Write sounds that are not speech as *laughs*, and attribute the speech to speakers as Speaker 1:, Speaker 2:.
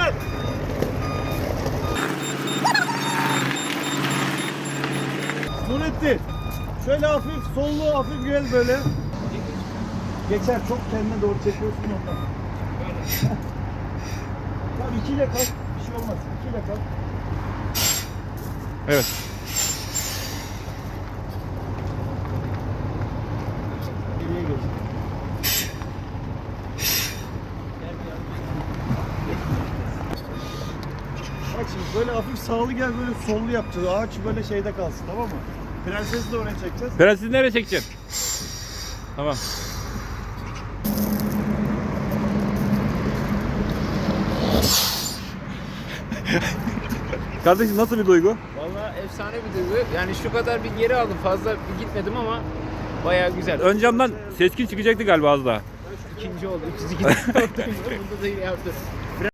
Speaker 1: gel. Nurettin. Şöyle hafif sollu hafif gel böyle. Geçer çok kendine doğru çekiyorsun ondan. Tamam ikiyle kalk. Bir şey olmaz. İkiyle kalk.
Speaker 2: Evet.
Speaker 1: Bak şimdi böyle hafif sağlı gel böyle sollu yapacağız. Ağaç böyle şeyde kalsın tamam mı? Prensesi de oraya çekeceğiz.
Speaker 2: Prensi nereye çekeceksin? Tamam. *laughs* Kardeşim nasıl bir duygu?
Speaker 3: Valla efsane bir duygu. Yani şu kadar bir geri aldım. Fazla bir gitmedim ama bayağı güzel.
Speaker 2: Ön camdan seskin çıkacaktı galiba az daha.
Speaker 3: İkinci oldu. 302 oldu. *laughs* Bunda da yine yaptı.